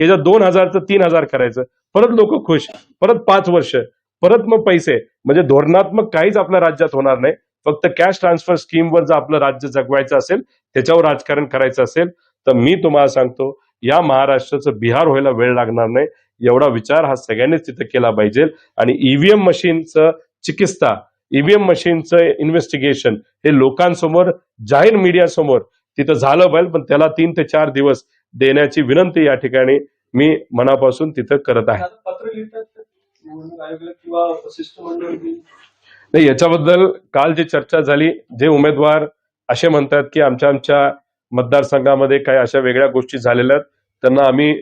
याच्यात दोन हजारचं तीन हजार करायचं परत लोक खुश परत पाच वर्ष परत मग पैसे. म्हणजे धोरणात्मक काहीच आपल्या राज्यात होणार नाही. फक्त कॅश ट्रान्सफर स्कीमवर जर आपलं राज्य जगवायचं असेल त्याच्यावर राजकारण करायचं असेल तर मी तुम्हाला सांगतो या महाराष्ट्राचं बिहार व्हायला वेळ लागणार नाही. एवढा विचार हा सगळ्यांनीच तिथे केला पाहिजे. आणि ईव्हीएम मशीनचं चिकित्सा ईव्हीएम मशीनचं इन्व्हेस्टिगेशन हे लोकांसमोर जाहीर मीडियासमोर तिथं झालं पाहिजे. पण त्याला तीन ते चार दिवस देण्याची विनंती या ठिकाणी मी मनापासून तिथं करत आहे. नाही याच्याबद्दल काल जी चर्चा झाली जे उमेदवार असे म्हणतात की आमच्या आमच्या मतदारसंघामध्ये काही अशा वेगळ्या गोष्टी झालेल्या आहेत त्यांना आम्ही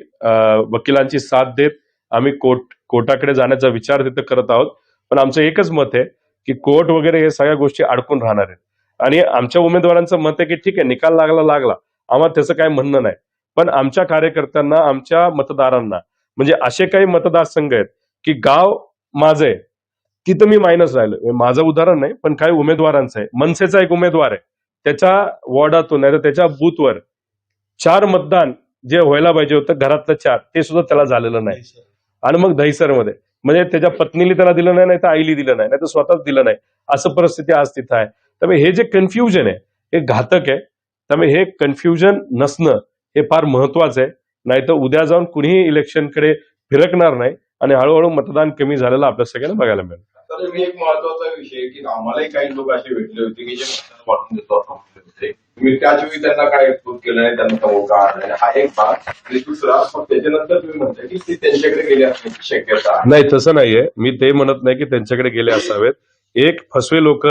वकिलांची साथ देत आम्ही कोर्ट कोर्टाकडे जाण्याचा विचार तिथं करत आहोत. पण आमचं एकच मत आहे की कोर्ट वगैरे हे सगळ्या गोष्टी अडकून राहणार आहेत. आणि आमच्या उमेदवारांचं मत आहे की ठीक आहे निकाल लागला लागला. आम्हाला त्याचं काय म्हणणं नाही. पण आमच्या कार्यकर्त्यांना आमच्या मतदारांना म्हणजे असे काही मतदारसंघ आहेत की गाव माझं आहे तिथं मी मायनस राहिलो. माझं उदाहरण नाही पण काही उमेदवारांचं आहे. मनसेचा एक उमेदवार आहे. त्याच्या वॉर्डातून नाही तर त्याच्या बूथवर चार मतदान जे व्हायला पाहिजे होतं घरातलं चार ते सुद्धा त्याला झालेलं नाही. आणि मग दहिसरमध्ये. म्हणजे त्याच्या पत्नीला त्याला दिलं नाही नाही तर आईली दिलं नाही नाही तर स्वतःच दिलं नाही. असं परिस्थिती आज तिथं आहे. त्यामुळे हे जे कन्फ्युजन आहे हे घातक आहे. त्यामुळे हे कन्फ्युजन नसणं हे फार महत्वाचं आहे. नाही तर उद्या जाऊन कुणीही इलेक्शनकडे फिरकणार नाही आणि हळूहळू मतदान कमी झालेलं आपल्या सगळ्यांना बघायला मिळेल. तर मी एक महत्त्वाचा विषय की आम्हालाही काही लोक असे भेटले होते की जे मतदान वाटून देतो तुम्ही त्यांना काय एक्सपोज केलं नाही त्यांना आणला. हा एक भाग. आणि दुसरा मग त्याच्यानंतर तुम्ही की ते त्यांच्याकडे गेले असण्याची शक्यता नाही तसं नाहीये. मी ते म्हणत नाही की त्यांच्याकडे गेले असावेत. एक फसवे लोक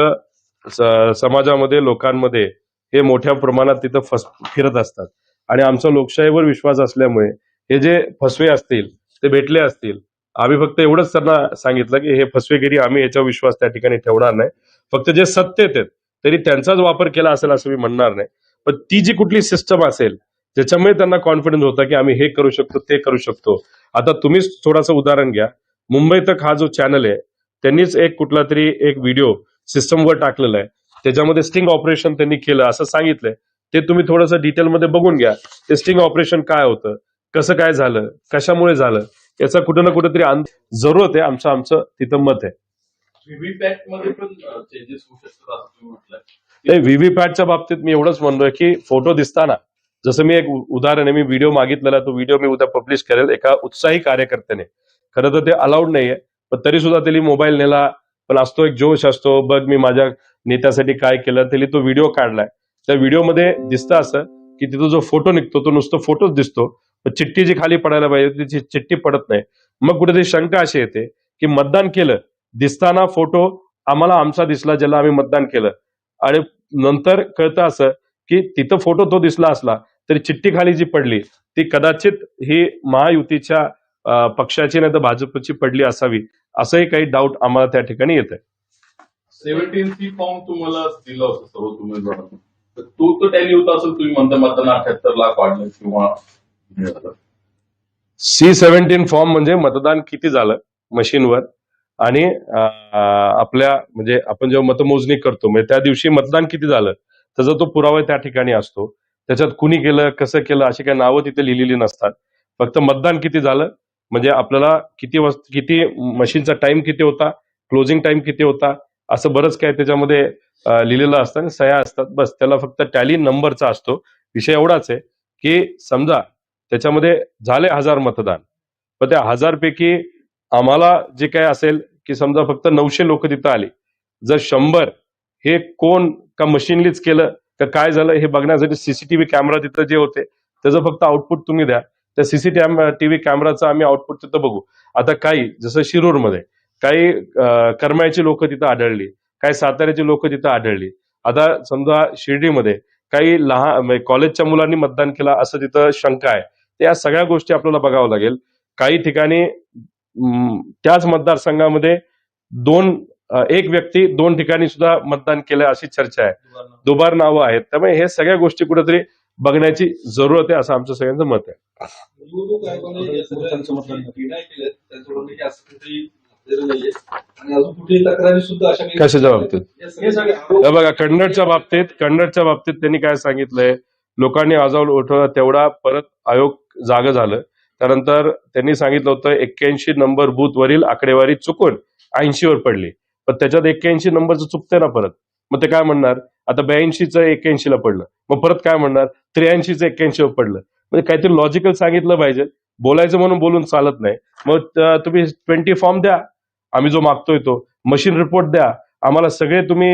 समाजामध्ये लोकांमध्ये हे मोठ्या प्रमाणात तिथं फस फिरत असतात. आणि आमचा लोकशाहीवर विश्वास असल्यामुळे हे जे फसवे असतील ते भेटले असतील आम्ही फक्त एवढंच त्यांना सांगितलं की हे फसवेगिरी आम्ही याच्यावर विश्वास त्या ठिकाणी ठेवणार नाही. फक्त जे सत्तेत आहेत तरी त्यांचाच वापर केला असेल असं मी म्हणणार नाही. पण ती जी कुठली सिस्टम असेल ज्याच्यामुळे त्यांना कॉन्फिडन्स होता की आम्ही हे करू शकतो ते करू शकतो. आता तुम्हीच थोडंसं उदाहरण घ्या. मुंबई तक हा जो चॅनल आहे त्यांनीच एक कुठला तरी एक व्हिडिओ सिस्टमवर टाकलेला आहे. त्याच्यामध्ये स्टिंग ऑपरेशन त्यांनी केलं असं सांगितलंय. ते तुम्ही थोडंसं डिटेलमध्ये बघून घ्या. ते स्टिंग ऑपरेशन काय होतं? कसं काय झालं? कशामुळे झालं? याचा कुठं ना कुठेतरी अंद- जरूरत आहे. आमचं आमचं तिथं मत आहे. नाही व्हीव्हीपॅटच्या बाबतीत मी एवढंच म्हणतोय की फोटो दिसताना जसं मी एक उदाहरण आहे मी व्हिडिओ मागितलेला तो व्हिडिओ मी उद्या पब्लिश करेल एका उत्साही कार्यकर्त्याने. खरं तर ते अलाउड नाहीये पण तरी सुद्धा त्यांनी मोबाईल नेला. पण असतो एक जोश असतो बघ मी माझ्या नेत्यासाठी काय केलं त्यांनी तो व्हिडिओ काढलाय. त्या व्हिडिओमध्ये दिसतं असं की तिथं जो फोटो निघतो तो नुसतं फोटोच दिसतो. चिठ्ठी जी खाली पडायला पाहिजे तिची चिठ्ठी पडत नाही. मग कुठेतरी शंका अशी येते की मतदान केलं दिसताना फोटो आम्हाला आमचा दिसला ज्याला आम्ही मतदान केलं. आणि नंतर कळतं असं की तिथं फोटो तो दिसला असला तरी चिठ्ठी खाली जी पडली ती कदाचित ही महायुतीच्या पक्षाची नाही तर भाजपची पडली असावी असंही काही डाऊट आम्हाला त्या ठिकाणी येत आहे सेव्हन्टीन सी फॉर्म तुम्हाला दिला होता सर्व तर तो टॅली होता असेल तुम्ही म्हणता मतदान अठ्याहत्तर लाख वाढलं किंवा सी सेव्हन्टीन फॉर्म म्हणजे मतदान किती झालं मशीनवर आणि आपल्या म्हणजे आपण जेव्हा मतमोजणी करतो म्हणजे त्या दिवशी मतदान किती झालं? त्याचा तो पुरावा त्या ठिकाणी असतो. त्याच्यात कुणी केलं कसं केलं अशी काही नावं तिथे लिहिलेली नसतात. फक्त मतदान किती झालं? म्हणजे आपल्याला किती वाज किती मशीनचा टाइम किती होता? क्लोजिंग टाइम किती होता? असं बरंच काय त्याच्यामध्ये लिहिलेलं असतं आणि सह्या असतात. बस त्याला फक्त टॅली नंबरचा असतो. विषय एवढाच आहे की समजा त्याच्यामध्ये झाले हजार मतदान. पण त्या हजार पैकी आम्हाला जे काय असेल की समजा फक्त नऊशे लोक तिथं आली. जर शंभर हे कोण का मशीनलीच केलं का काय झालं हे बघण्यासाठी सीसीटीव्ही कॅमेरा तिथं जे होते त्याचं फक्त आउटपुट तुम्ही द्या. त्या सीसीटीव्ही कॅमेराचं आम्ही आउटपुट तिथं बघू. आता काही जसं शिरूरमध्ये काही कर्मयाची लोक तिथं आढळली. काही साताऱ्याची लोक तिथं आढळली आता समजा शिर्डीमध्ये काही लहान कॉलेजच्या मुलांनी मतदान केलं असं तिथं शंका आहे तर या सगळ्या गोष्टी आपल्याला बघावं लागेल काही ठिकाणी त्याच मतदारसंघामध्ये दोन एक व्यक्ती दोन ठिकाणी सुद्धा मतदान केलं अशी चर्चा आहे दुबार नावं आहेत त्यामुळे हे सगळ्या गोष्टी कुठेतरी बघण्याची जरूरत आहे असं आमचं सगळ्यांचं मत आहे कशाच्या बाबतीत? बघा कन्नडच्या बाबतीत कन्नडच्या बाबतीत त्यांनी काय सांगितलंय? लोकांनी आजावलं उठवलं तेवढा परत आयोग जाग झालं. त्यानंतर त्यांनी सांगितलं होतं एक्क्याऐंशी नंबर बूथ वरील आकडेवारी चुकून ऐंशी वर पडली. पण त्याच्यात एक्क्याऐंशी नंबरचं चुकतंय ना परत. मग ते काय म्हणणार? आता ब्याऐंशीचं एक्क्याऐंशीला पडलं. मग परत काय म्हणणार? त्र्याऐंशीचं एक्क्याऐंशीवर पडलं. म्हणजे काहीतरी लॉजिकल सांगितलं पाहिजे. बोलायचं म्हणून बोलून चालत नाही. मग तुम्ही ट्वेंटी फॉर्म द्या. आम्ही जो मागतोय तो. मशीन रिपोर्ट द्या. आम्हाला सगळे तुम्ही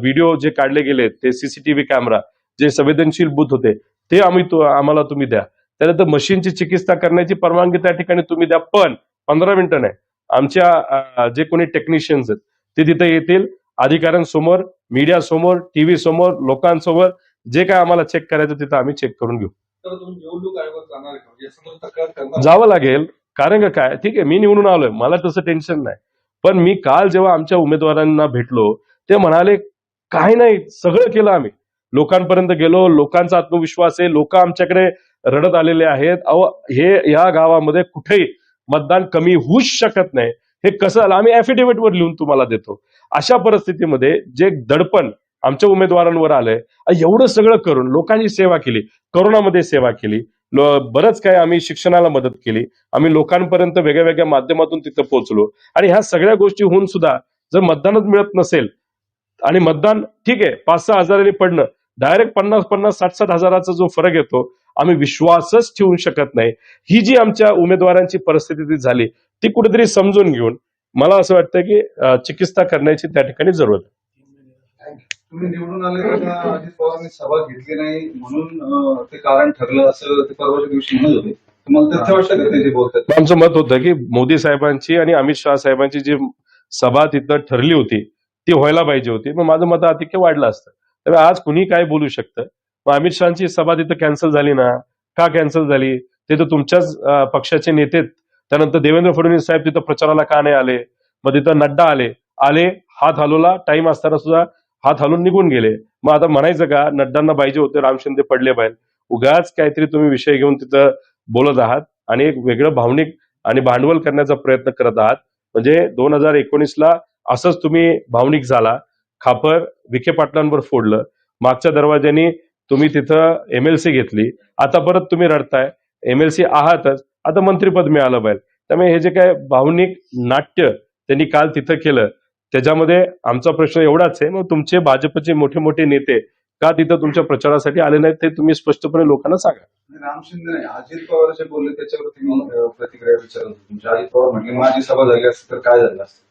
व्हिडिओ जे काढले गेले ते सीसीटीव्ही कॅमेरा जे संवेदनशील बूथ होते ते आम्ही आम्हाला तुम्ही द्या. त्यानंतर मशीनची चिकित्सा करण्याची परवानगी त्या ठिकाणी तुम्ही द्या पण पंधरा मिनिटं नाही. आमच्या जे कोणी टेक्निशियन्स आहेत ते तिथे येतील. अधिकाऱ्यांसमोर मीडिया समोर टीव्ही समोर लोकांसमोर जे काय आम्हाला चेक करायचं तिथं आम्ही चेक करून घेऊ. म्हणजे जावं लागेल. कारण का काय? ठीक आहे मी निवडून आलोय. मला तसं टेन्शन नाही. पण मी काल जेव्हा आमच्या उमेदवारांना भेटलो ते म्हणाले काही नाही सगळं केलं आम्ही. लोकांपर्यंत गेलो लोकांचा आत्मविश्वास आहे लोक आमच्याकडे रडत आलेले आहेत. अहो हे या गावामध्ये कुठेही मतदान कमी होऊच शकत नाही. हे कसं आलं आम्ही affidavit लिहून तुम्हाला देतो. अशा परिस्थितीमध्ये जे दडपण आमच्या उमेदवारांवर आलंय एवढं सगळं करून लोकांची सेवा केली करोनामध्ये सेवा केली बरंच काय आम्ही शिक्षणाला मदत केली. आम्ही लोकांपर्यंत वेगळ्या वेगळ्या माध्यमातून तिथं पोहोचलो. आणि ह्या सगळ्या गोष्टी होऊन सुद्धा जर मतदानच मिळत नसेल आणि मतदान ठीक आहे पाच सहा हजारांनी पडणं डायरेक्ट पन्नास पन्नास साठ साठ हजाराचा जो फरक येतो आम्ही विश्वासच ठेवू शकत नाही. ही जी आमच्या उमेदवारांची परिस्थिती झाली ती कुठेतरी समजून घेऊन मला असं वाटतं की चिकित्सा करण्याची त्या ठिकाणी जरूरत आहे. तुम्ही निवडून आले तेव्हा अजित पवारांनी सभा घेतली नाही म्हणून ते कारण ठरलं असं ते परवाच्या दिवशी म्हणत होते. तर आमचं मत होतं की मोदी साहेबांची आणि अमित शहा साहेबांची जी सभा तिथं ठरली होती ती व्हायला पाहिजे होती. मग माझं मत आधिक्य वाढलं असतं. त्यामुळे आज कुणी काय बोलू शकतं? मग अमित शहाची सभा तिथं कॅन्सल झाली ना? का कॅन्सल झाली? ते तर तुमच्याच पक्षाचे नेते त्यानंतर देवेंद्र फडणवीस साहेब तिथं प्रचाराला का नाही आले? मग तिथं नड्डा आले. आले हात हलवला टाइम असताना सुद्धा हात हलून निघून गेले. मग आता म्हणायचं का नड्डांना पाहिजे होते राम शिंदे पडले पाहिजे. उगाच काहीतरी तुम्ही विषय घेऊन तिथं बोलत आहात आणि एक वेगळं भावनिक आणि भांडवल करण्याचा प्रयत्न करत आहात. म्हणजे दोन हजार एकोणीसला असंच तुम्ही भावनिक झाला खापर विखे पाटलांवर फोडलं. मागच्या दरवाज्यानी तुम्ही तिथं एमएलसी घेतली. आता परत तुम्ही रडताय. एमएलसी आहातच. आता मंत्रीपद मिळालं पाहिजे. त्यामुळे हे जे काय भावनिक नाट्य त्यांनी काल तिथं केलं त्याच्यामध्ये आमचा प्रश्न एवढाच आहे मग तुमचे भाजपचे मोठे मोठे नेते का तिथं तुमच्या प्रचारासाठी आले नाहीत ते तुम्ही स्पष्टपणे लोकांना सांगा. आणि राम शिंदे अजित पवार जे बोलले त्याच्यावरती प्रतिक्रिया विचारत तुमच्या अजित पवार म्हटले माझी सभा झाली असती तर काय झालं असतं?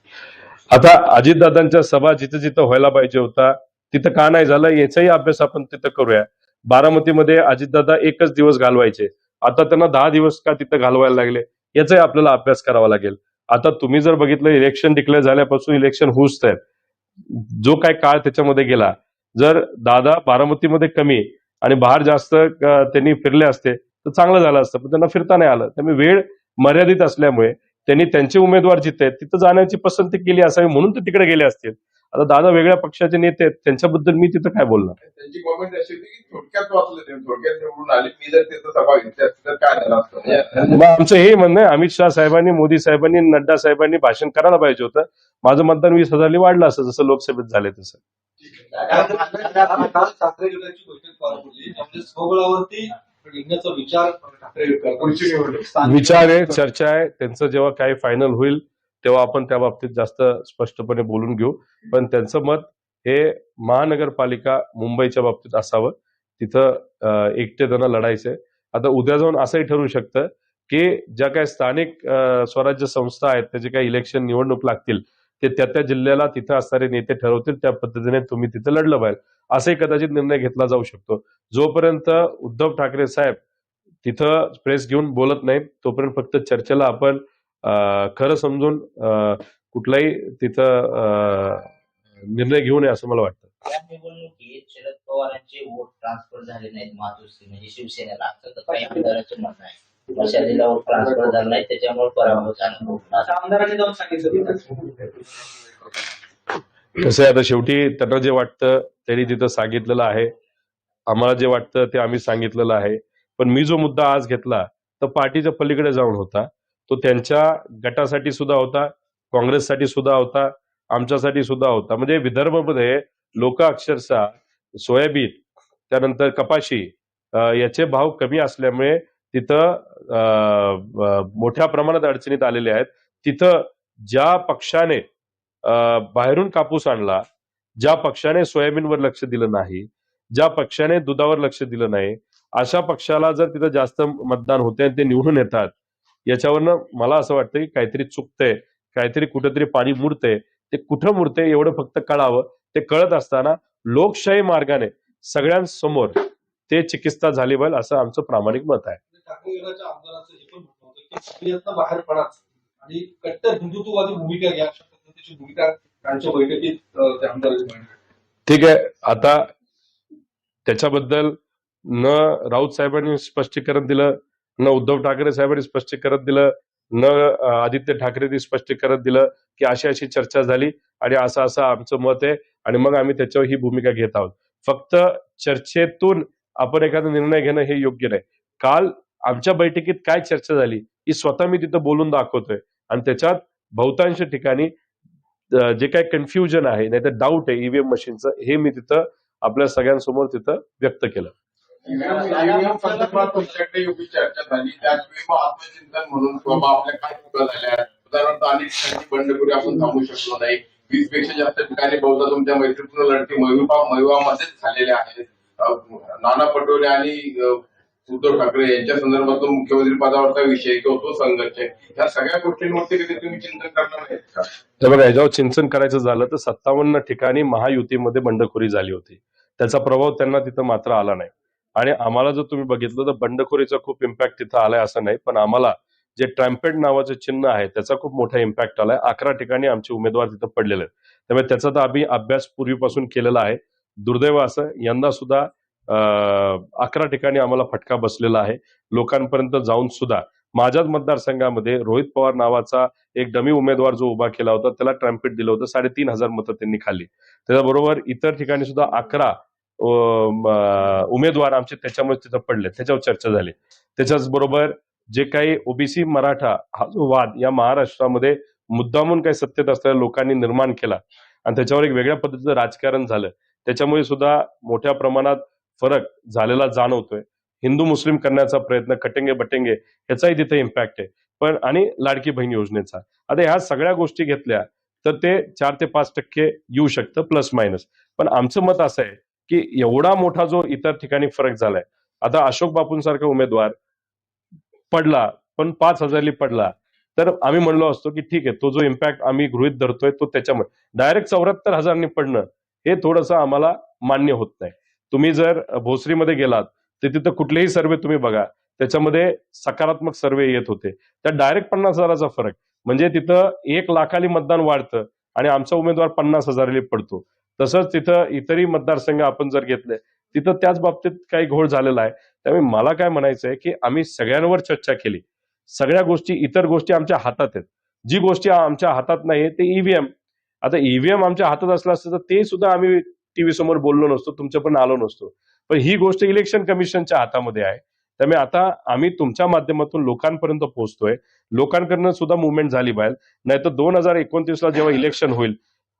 आता अजितदादांच्या सभा जिथं जिथं व्हायला पाहिजे होता तिथं का नाही झालं याचाही अभ्यास आपण तिथं करूया. बारामतीमध्ये अजितदादा एकच दिवस घालवायचे. आता त्यांना दहा दिवस का तिथं घालवायला लागले याचाही आपल्याला अभ्यास करावा लागेल. आता तुम्ही जर बघितलं इलेक्शन डिक्लेअर झाल्यापासून इलेक्शन होऊच तर जो काय काळ त्याच्यामध्ये गेला. जर दादा बारामतीमध्ये कमी आणि बाहेर जास्त त्यांनी फिरले असते तर चांगलं झालं असतं. पण त्यांना फिरता नाही आलं. त्यामुळे वेळ मर्यादित असल्यामुळे त्यांनी त्यांचे उमेदवार जिथे आहेत तिथं जाण्याची पसंती केली असावी म्हणून ते तिकडे गेले असतील. आता दादा वेगळ्या पक्षाचे नेते आहेत त्यांच्याबद्दल मी तिथं काय बोलणार? त्यांची कॉमेंट अशी होती की थोडक्यात वाचलं ते थोडक्यात निवडून आले. मी जर तिथं सभा घेतली असती तर काय झालं असतं? म्हणजे मग आमचं हे म्हणणं आहे अमित शहा साहेबांनी मोदी साहेबांनी नड्डा साहेबांनी भाषण करायला पाहिजे होतं. माझं मतदान वीस हजारनी वाढलं असं जसं लोकसभेत झाले तसं. काल ठाकरे गटाची बैठक पार पडली त्यामध्ये स्वबळावरती घेण्याचा विचार ठाकरे गट करतात. पुढची निवडणूक स्थानिक- विचार आहे चर्चा आहे त्यांचं जेव्हा काही फायनल होईल तेव्हा आपण त्या बाबतीत जास्त स्पष्टपणे बोलून घेऊ. पण त्यांचं मत हे महानगरपालिका मुंबईच्या बाबतीत असावं. तिथं अं, एकटेपणा लढायचंय. आता उद्या जाऊन असंही ठरू शकतं की ज्या काही स्थानिक स्वराज्य संस्था आहेत त्याचे काही इलेक्शन निवडणूक लागतील ते त्या त्या जिल्ह्याला तिथं असणारे नेते ठरवतील त्या पद्धतीने तुम्ही तिथं लढलं पाहिजे. असंही कदाचित निर्णय घेतला जाऊ शकतो. जोपर्यंत उद्धव ठाकरे साहेब तिथं प्रेस घेऊन बोलत नाहीत तोपर्यंत फक्त चर्चेला आपण खरं समजून कुठलाही तिथं निर्णय घेऊ नये असं मला वाटतं. निवडणुकीत शरद पवारांचे वोट ट्रान्सफर झाले नाहीत मातोश्री म्हणजे शिवसेनेला. असं तर काही आमदारांचं म्हणणं आहे. मशालीला वोट ट्रान्सफर झाला नाही त्याच्यामुळे पराभव झाला. असं आमदारांनी जाऊन सांगितलं. कसं आहे आता शेवटी त्यांना जे वाटतं त्यांनी तिथं सांगितलेलं आहे. आम्हाला जे वाटतं ते आम्ही सांगितलेलं आहे. पण मी जो मुद्दा आज घेतला तर पार्टीच्या पलीकडे जाऊन होता. तो त्यांच्या गटासाठी सुद्धा होता काँग्रेससाठी सुद्धा होता आमच्यासाठी सुद्धा होता. म्हणजे विदर्भमध्ये लोक अक्षरशः सोयाबीन त्यानंतर कपाशी याचे भाव कमी असल्यामुळे तिथं मोठ्या प्रमाणात अडचणीत आलेले आहेत. तिथं ज्या पक्षाने बाहेरून कापूस आणला ज्या पक्षाने सोयाबीनवर लक्ष दिलं नाही ज्या पक्षाने दुधावर लक्ष दिलं नाही अशा पक्षाला जर तिथं जास्त मतदान होते आणि ते निवडून येतात याच्यावरनं मला असं वाटतं की काहीतरी चुकतंय काहीतरी कुठेतरी पाणी मुरतंय. ते कुठं मुरतंय एवढं फक्त कळावं. ते कळत असताना लोकशाही मार्गाने सगळ्यांसमोर ते चिकित्सा झाली पाहिजे असं आमचं प्रामाणिक मत आहे. हे सगळ्यातनं बाहेर पडाच आणि कट्टर हिंदुत्ववादी भूमिका घ्या भूमिका त्यांच्या बैठकीत ठीक आहे. आता त्याच्याबद्दल न राऊत साहेबांनी स्पष्टीकरण दिलं. न उद्धव ठाकरे साहेबांनी स्पष्टीकरण दिलं न आदित्य ठाकरेंनी स्पष्टीकरण दिलं की अशी अशी चर्चा झाली आणि असं असं आमचं मत आहे आणि मग आम्ही त्याच्यावर ही भूमिका घेत आहोत. फक्त चर्चेतून आपण एखादा निर्णय घेणं हे योग्य नाही. काल आमच्या बैठकीत काय चर्चा झाली ही स्वतः मी तिथं बोलून दाखवतोय. आणि त्याच्यात बहुतांश ठिकाणी जे काही कन्फ्युजन आहे नाही तर डाऊट आहे ईव्हीएम मशीनचं हे मी तिथं आपल्या सगळ्यांसमोर तिथं व्यक्त केलं. एवढी चर्चा झाली त्याचवेळी मग आत्मचिंतन म्हणून बाबा आपल्या काय चुका झाल्या उदाहरणार्थ अनेक ठिकाणी बंडखोरी आपण थांबू शकलो नाही वीसपेक्षा जास्त ठिकाणी बहुधा तुमच्या मैत्रीपूर्ण लढती मयुबा मयुवामध्येच झालेल्या आहेत नाना पटोले आणि उद्धव ठाकरे यांच्या संदर्भातून मुख्यमंत्री पदावरचा विषय किंवा तो संघर्ष या सगळ्या गोष्टींवरती कधी तुम्ही चिंतन करणार नाहीत का तर बघा याच्यावर चिंतन करायचं झालं तर सत्तावन्न ठिकाणी महायुतीमध्ये बंडखोरी झाली होती. त्याचा प्रभाव त्यांना तिथं मात्र आला नाही. आणि आम्हाला जर तुम्ही बघितलं तर बंडखोरीचा खूप इम्पॅक्ट तिथं आलाय असं नाही पण आम्हाला जे ट्रॅम्पेट नावाचं चिन्ह आहे त्याचा खूप मोठा इम्पॅक्ट आलाय. अकरा ठिकाणी आमचे उमेदवार तिथं पडलेले आहेत. त्यामुळे त्याचा तर आम्ही अभ्यास पूर्वीपासून केलेला आहे. दुर्दैव असं यंदा सुद्धा अकरा ठिकाणी आम्हाला फटका बसलेला आहे. लोकांपर्यंत जाऊन सुद्धा माझ्याच मतदारसंघामध्ये रोहित पवार नावाचा एक डमी उमेदवार जो उभा केला होता त्याला ट्रॅम्पेट दिलं होतं. साडेतीन हजार मतं त्यांनी खाल्ली. त्याच्याबरोबर इतर ठिकाणी सुद्धा अकरा उमेदवार आमचे त्याच्यामुळे तिथं पडले त्याच्यावर चर्चा झाली. त्याच्याच बरोबर जे काही ओबीसी मराठा हा जो वाद या महाराष्ट्रामध्ये मुद्दामून काही सत्तेत असलेल्या लोकांनी निर्माण केला आणि त्याच्यावर एक वेगळ्या पद्धतीचं राजकारण झालं त्याच्यामुळे सुद्धा मोठ्या प्रमाणात फरक झालेला जाणवतोय. हिंदू मुस्लिम करण्याचा प्रयत्न कटेंगे बटेंगे ह्याचाही तिथे इम्पॅक्ट आहे. पण आणि लाडकी बहीण योजनेचा. आता ह्या सगळ्या गोष्टी घेतल्या तर ते चार ते पाच टक्के येऊ शकतं प्लस मायनस पण आमचं मत असं आहे की एवढा मोठा जो इतर ठिकाणी फरक झालाय. आता अशोक बापूंसारखा उमेदवार पडला पण पाच हजारली पडला. तर आम्ही म्हणलो असतो की ठीक आहे तो जो इम्पॅक्ट आम्ही गृहित धरतोय तो त्याच्यामुळे डायरेक्ट चौऱ्याहत्तर हजारांनी पडणं हे थोडंसं आम्हाला मान्य होत नाही. तुम्ही जर भोसरीमध्ये गेलात तर तिथं कुठलेही सर्वे तुम्ही बघा त्याच्यामध्ये सकारात्मक सर्वे येत होते. तर डायरेक्ट पन्नास हजाराचा फरक. म्हणजे तिथं एक लाखाली मतदान वाढतं आणि आमचा उमेदवार पन्नास हजाराली पडतो. तसंच तिथं इतरही मतदारसंघ आपण जर घेतले तिथं त्याच बाबतीत काही घोळ झालेला आहे. त्यामुळे मला काय म्हणायचं आहे की आम्ही सगळ्यांवर चर्चा केली. सगळ्या गोष्टी इतर गोष्टी आमच्या हातात आहेत. जी गोष्टी आमच्या हातात नाही ते ईव्हीएम आता ईव्हीएम आमच्या हातात असलं असतं तर ते सुद्धा आम्ही टीव्ही समोर बोललो नसतो तुमच्या पण आलो नसतो. पण ही गोष्ट इलेक्शन कमिशनच्या हातामध्ये आहे. त्यामुळे आता आम्ही तुमच्या माध्यमातून लोकांपर्यंत पोहोचतोय. लोकांकडनं सुद्धा मुवमेंट झाली पाहिजे नाही तर दोन हजार एकोणतीसला जेव्हा इलेक्शन होईल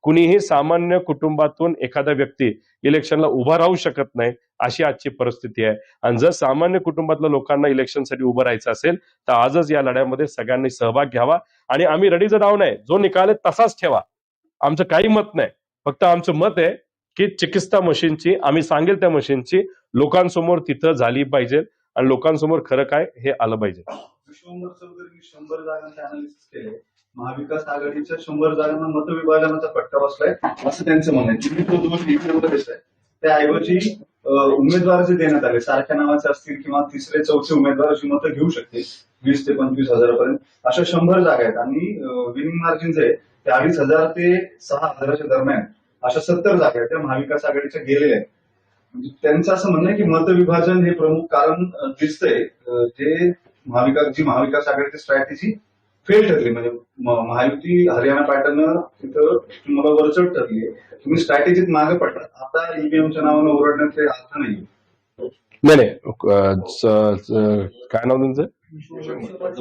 कुणीही सामान्य कुटुंबातून एखादा व्यक्ती इलेक्शनला उभा राहू शकत नाही अशी आजची परिस्थिती आहे. आणि जर सामान्य कुटुंबातल्या लोकांना इलेक्शनसाठी उभं राहायचं असेल तर आजच या लढ्यामध्ये सगळ्यांनी सहभाग घ्यावा. आणि आम्ही रेडी राहू नये जो निकाल आहे तसाच ठेवा. आमचं काही मत नाही. फक्त आमचं मत आहे की चिकित्सा मशीनची आम्ही सांगेल त्या मशीनची लोकांसमोर तिथं झाली पाहिजे. आणि लोकांसमोर खरं काय हे आलं पाहिजे. महाविकास आघाडीच्या शंभर जागांना मतविभाजनाचा फटका बसलाय असं त्यांचं म्हणणं आहे. जिथे तो दोष इकडे दिसलाय त्याऐवजी उमेदवार जे देण्यात आले सारख्या नावाचे असतील किंवा तिसरे चौथे उमेदवार अशी मतं घेऊ शकतील वीस ते पंचवीस हजारापर्यंत. अशा शंभर जागा आहेत. आणि विनिंग मार्जिन जे आहे ते अडीच हजार ते सहा हजाराच्या दरम्यान अशा सत्तर जागा आहेत त्या महाविकास आघाडीच्या गेलेल्या आहेत. म्हणजे त्यांचं असं म्हणणं आहे की मतविभाजन हे प्रमुख कारण दिसतंय. जे महाविकास जी महाविकास आघाडीची स्ट्रॅटेजी फेल ठरली. म्हणजे महायुती हरियाणा पॅटर्न तिथं तुम्हाला वरचढ ठरली आहे. तुम्ही स्ट्रॅटेजीत मागे पडतात आता ईव्हीएमच्या नावानं ओरडण्याचे अर्थ नाही नाही. काय नाव तुमचं?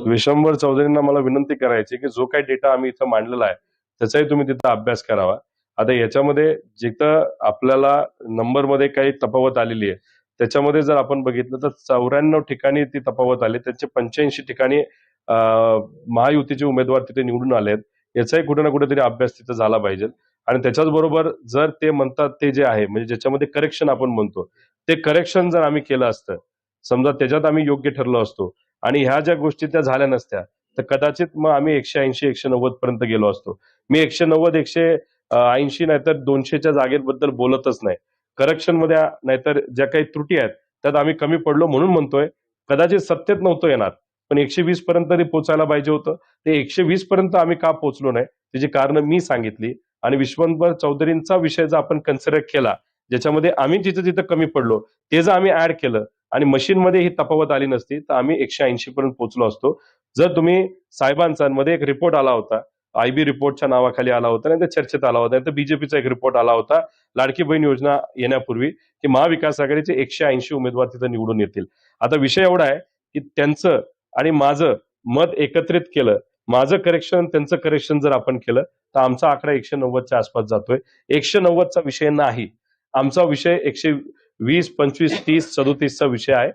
विशंभर चौधरींना मला विनंती करायची की जो काही डेटा आम्ही इथं मांडलेला आहे त्याचाही तुम्ही तिथं अभ्यास करावा. आता याच्यामध्ये जिथं आपल्याला नंबरमध्ये काही तफावत आलेली आहे त्याच्यामध्ये जर आपण बघितलं तर चौऱ्याण्णव ठिकाणी ती तफावत आली त्यांचे पंच्याऐंशी ठिकाणी महायुतीचे उमेदवार तिथे निवडून आलेत याचाही कुठे ना कुठेतरी अभ्यास तिथे झाला पाहिजे. आणि त्याच्याच बरोबर जर ते म्हणतात ते जे आहे म्हणजे ज्याच्यामध्ये करेक्शन आपण म्हणतो ते करेक्शन जर आम्ही केलं असतं समजा त्याच्यात आम्ही योग्य ठरलो असतो आणि ह्या ज्या गोष्टी त्या झाल्या नसत्या तर कदाचित मग आम्ही एकशे ऐंशी एकशे नव्वद पर्यंत गेलो असतो. मी एकशे नव्वद एकशे ऐंशी नाहीतर दोनशेच्या जागेबद्दल बोलतच नाही. करेक्शनमध्ये नाहीतर ज्या काही त्रुटी आहेत त्यात आम्ही कमी पडलो म्हणून म्हणतोय. कदाचित सत्तेत नव्हतो येणार. पण एकशे वीस पर्यंत ते पोचायला पाहिजे होतं. ते एकशे वीस पर्यंत आम्ही का पोहोचलो नाही? त्याची कारण मी सांगितली. आणि विश्वंभर चौधरींचा विषय जर आपण कन्सिडर केला ज्याच्यामध्ये आम्ही जिथं जिथं कमी पडलो ते जर आम्ही ऍड केलं आणि मशीनमध्ये ही तफावत आली नसती तर आम्ही एकशे ऐंशी पर्यंत पोहोचलो असतो. जर तुम्ही साहेबांचा मध्ये एक रिपोर्ट आला होता आयबी रिपोर्टच्या नावाखाली आला होता नाही तर चर्चेत आला होता तर बीजेपीचा एक रिपोर्ट आला होता लाडकी बहीण योजना येण्यापूर्वी की महाविकास आघाडीचे एकशे ऐंशी उमेदवार तिथं निवडून येतील. आता विषय एवढा आहे की त्यांचं आणि माझं मत एकत्रित केलं माझं करेक्शन त्यांचं करेक्शन जर आपण केलं तर आमचा आकडा एकशे नव्वदच्या आसपास जातोय. एकशे नव्वदचा विषय नाही. आमचा विषय एकशे वीस पंचवीस तीस सदोतीसचा विषय आहे.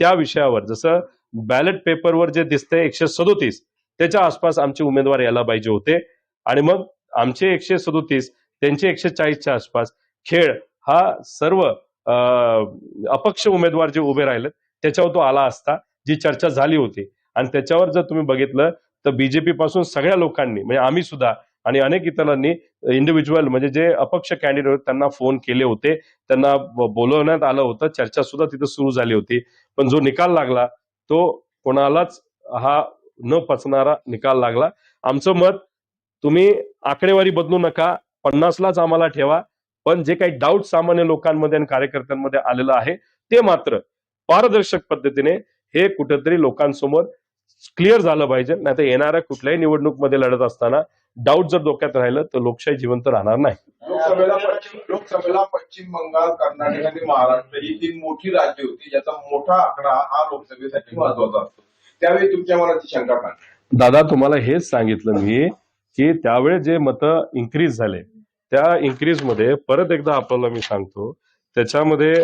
त्या विषयावर जसं बॅलेट पेपरवर जे दिसतंय एकशे सदोतीस त्याच्या आसपास आमचे उमेदवार यायला पाहिजे होते. आणि मग आमचे एकशे सदोतीस त्यांचे एकशे चाळीसच्या आसपास खेळ हा सर्व अपक्ष उमेदवार जे उभे राहिले त्याच्यावर तो आला असता. जी चर्चा झाली होती. आणि त्याच्यावर जर तुम्ही बघितलं तर बीजेपी पासून सगळ्या लोकांनी म्हणजे आम्ही सुद्धा आणि अनेक इतरांनी इंडिव्हिज्युअल म्हणजे जे अपक्ष कॅन्डिडेट होते त्यांना फोन केले होते. त्यांना बोलवण्यात आलं होतं. चर्चा सुद्धा तिथे सुरू झाली होती. पण जो निकाल लागला तो कोणालाच हा न पचणारा निकाल लागला. आमचं मत तुम्ही आकडेवारी बदलू नका. पन्नासलाच आम्हाला ठेवा. पण जे काही डाऊट सामान्य लोकांमध्ये आणि कार्यकर्त्यांमध्ये आलेलं आहे ते मात्र पारदर्शक पद्धतीने हे कुठेतरी लोकांसमोर क्लिअर झालं पाहिजे. नाही तर येणाऱ्या कुठल्याही निवडणूकमध्ये लढत असताना डाऊट जर डोक्यात राहिलं तर लोकशाही जिवंत राहणार नाही. लोकसभेला पश्चिम बंगाल कर्नाटक आणि महाराष्ट्र ही तीन मोठी राज्य होती ज्याचा मोठा आकडा हा लोकसभेसाठी महत्त्वाचा असतो. त्यावेळी तुमच्या मनाची शंका काय? दादा तुम्हाला हेच सांगितलं मी की त्यावेळेस जे मतं इन्क्रीज झाले त्या इन्क्रीजमध्ये परत एकदा आपल्याला मी सांगतो त्याच्यामध्ये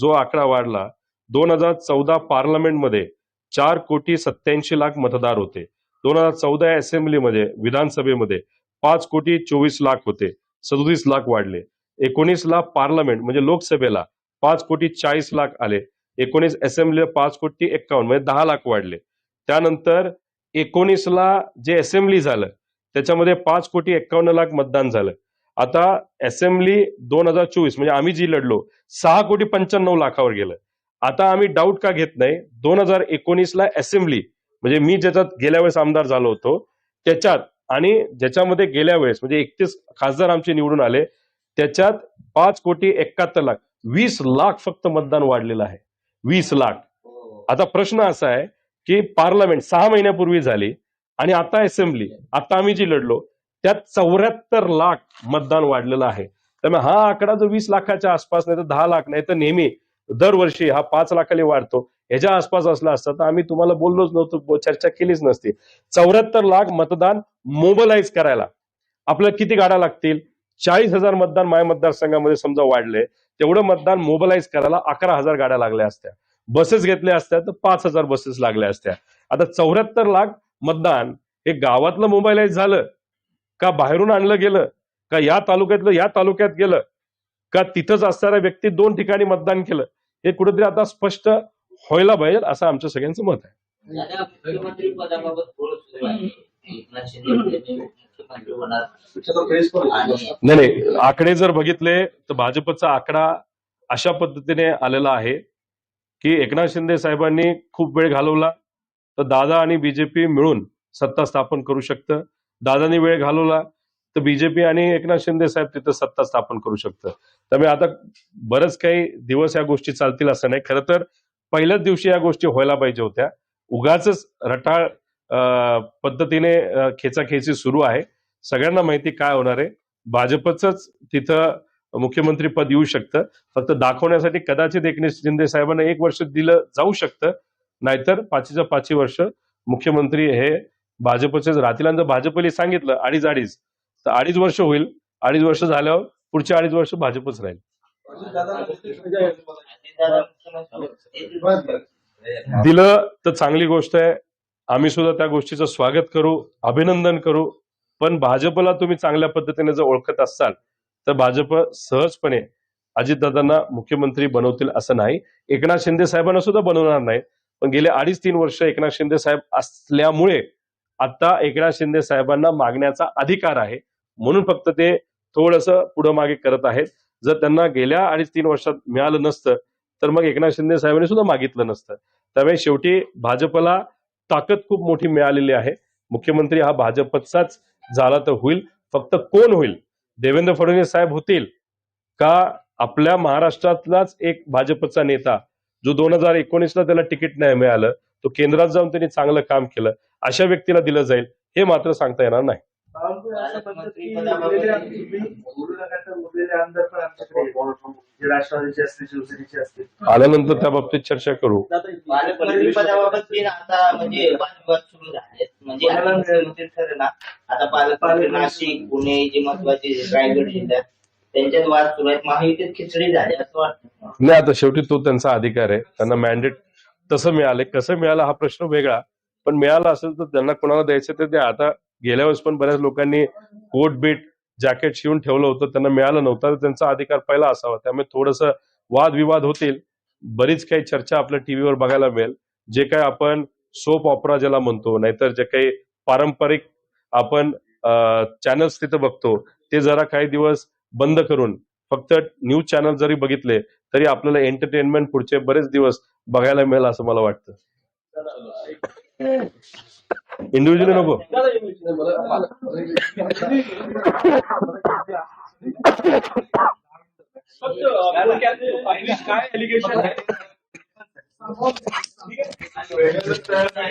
जो आकडा वाढला दोन हजार चौदा पार्लमेंटमध्ये चार कोटी सत्याऐंशी लाख मतदार होते. दोन हजार चौदा असेंब्लीमध्ये विधानसभेमध्ये पाच कोटी चोवीस लाख होते. सदोतीस लाख वाढले. एकोणीसला पार्लमेंट म्हणजे लोकसभेला पाच कोटी चाळीस लाख आले. एकोणीस असेंब्लीला पाच कोटी एक्कावन्न म्हणजे दहा लाख वाढले. त्यानंतर एकोणीसला जे असेंब्ली झालं त्याच्यामध्ये पाच कोटी एक्कावन्न लाख मतदान झालं. आता असेंब्ली दोन हजार चोवीस म्हणजे आम्ही जी लढलो सहा कोटी पंच्याण्णव लाखावर गेलं. आता आम्ही डाऊट का घेत नाही. दोन हजार एकोणीसला असेंब्ली म्हणजे मी ज्याच्यात गेल्या वेळेस आमदार झालो होतो त्याच्यात आणि ज्याच्यामध्ये गेल्या वेळेस म्हणजे एकतीस खासदार आमचे निवडून आले त्याच्यात पाच कोटी एकाहत्तर लाख वीस लाख फक्त मतदान वाढलेलं आहे. वीस लाख. आता प्रश्न असा आहे की पार्लमेंट सहा महिन्यापूर्वी झाली आणि आता असेंब्ली आता आम्ही जी लढलो त्यात चौऱ्याहत्तर लाख मतदान वाढलेलं आहे. त्यामुळे हा आकडा जो वीस लाखाच्या आसपास नाही तर दहा लाख नाही तर नेहमी दरवर्षी हा पाच लाखाला वाढतो. ह्याच्या आसपास असला असता तर आम्ही तुम्हाला बोललोच नव्हतो चर्चा केलीच नसती. चौऱ्याहत्तर लाख मतदान मोबलाइज करायला. आपल्याला किती गाड्या लागतील? चाळीस हजार मतदान माय मतदारसंघामध्ये समजा वाढले तेवढं मतदान मोबलाइज करायला अकरा हजार गाड्या लागल्या असत्या. बसेस घेतल्या असत्या तर पाच हजार बसेस लागल्या असत्या. आता चौऱ्याहत्तर लाख मतदान हे गावातलं मोबाईलाइज झालं का बाहेरून आणलं गेलं का या तालुक्यातलं या तालुक्यात गेलं का तिथंच असणाऱ्या व्यक्ती दोन ठिकाणी मतदान केलं हे कुठेतरी आता स्पष्ट व्हायला पाहिजे असं आमच्या सगळ्यांचं मत आहे. हे नाही नाही आकडे जर बघितले तर भाजपचा आकडा अशा पद्धतीने आलेला आहे की एकनाथ शिंदे साहेबांनी खूप वेळ घालवला तर दादा आणि बीजेपी मिळून सत्ता स्थापन करू शकतं. दादानी वेळ घालवला तर बीजेपी आणि एकनाथ शिंदे साहेब तिथं सत्ता स्थापन करू शकतं. त्यामुळे आता बरेच काही दिवस या गोष्टी चालतील असं नाही. खरं तर पहिल्याच दिवशी या गोष्टी व्हायला पाहिजे होत्या. उगाच रटाळ पद्धतीने खेचाखेची सुरू आहे. सगळ्यांना माहिती काय होणार आहे. भाजपच तिथं मुख्यमंत्री पद येऊ शकतं. फक्त दाखवण्यासाठी कदाचित एकनाथ शिंदे साहेबांना एक वर्ष दिलं जाऊ शकतं. नाहीतर पाचीच्या पाचही वर्ष मुख्यमंत्री हे भाजपचेच राहतील. आणि जर भाजपने सांगितलं अडीच अडीच तर अडीच वर्ष होईल. अडीच वर्ष झाल्यावर पुढचे अडीच वर्ष भाजपच राहील. दिलं तर चांगली गोष्ट आहे. आम्ही सुद्धा त्या गोष्टीचं स्वागत करू अभिनंदन करू. पण भाजपला तुम्ही चांगल्या पद्धतीने जर ओळखत असाल तर भाजप सहजपणे अजितदादांना मुख्यमंत्री बनवतील असं नाही. एकनाथ शिंदे साहेबांना सुद्धा बनवणार नाही पण गेले अडीच तीन वर्ष एकनाथ शिंदे साहेब असल्यामुळे आता एकनाथ शिंदे साहेबांना मागण्याचा अधिकार आहे. म्हणून फक्त ते थोडस पुढं मागे करत आहेत. जर त्यांना गेल्या अडीच तीन वर्षात मिळालं नसतं तर मग एकनाथ शिंदे साहेबांनी सुद्धा मागितलं नसतं. त्यामुळे शेवटी भाजपला ताकद खूप मोठी मिळालेली आहे. मुख्यमंत्री हा भाजपचाच झाला तर होईल. फक्त कोण होईल? देवेंद्र फडणवीस साहेब होतील का आपल्या महाराष्ट्रातलाच एक भाजपचा नेता जो दोन हजार एकोणीसला त्याला तिकीट नाही मिळालं तो केंद्रात जाऊन त्यांनी चांगलं काम केलं अशा व्यक्तीला दिलं जाईल हे मात्र सांगता येणार नाही. जे राष्ट्रवादीचे असतील शिवसेनेचे असतील आल्यानंतर त्या बाबतीत चर्चा करू. पालकमंत्री पदाबाबत बिन आता म्हणजे वादविवाद सुरू झालेत म्हणजे आता मुख्यमंत्री ठरला आता पालकमंत्री नाशिक पुणे जे महत्त्वाचे रायगड जिल्ह्यात त्यांच्यात वाद सुरू आहेत महायुतीत खिचडी झाली असं वाटतं नाही आता शेवटी तो त्यांचा अधिकार आहे. त्यांना मॅन्डेट तसं मिळाले कसं मिळालं हा प्रश्न वेगळा. पण मिळालं असेल तर त्यांना कोणाला द्यायचं तर ते आता गेल्या वेळेस पण बऱ्याच लोकांनी कोट बीट जॅकेट शिवून ठेवलं होतं त्यांना मिळालं नव्हतं तर त्यांचा अधिकार पहिला असावा. त्यामुळे थोडस वादविवाद होतील. बरीच काही चर्चा आपल्या टीव्हीवर बघायला मिळेल. जे काही आपण सोप ऑपरा ज्याला म्हणतो नाहीतर जे काही पारंपरिक आपण चॅनल्स तिथं बघतो ते जरा काही दिवस बंद करून फक्त न्यूज चॅनल जरी बघितले तरी आपल्याला एंटरटेनमेंट पुढचे बरेच दिवस बघायला मिळेल असं मला वाटतं. ইন্ডিভিজুয়ালি নেব?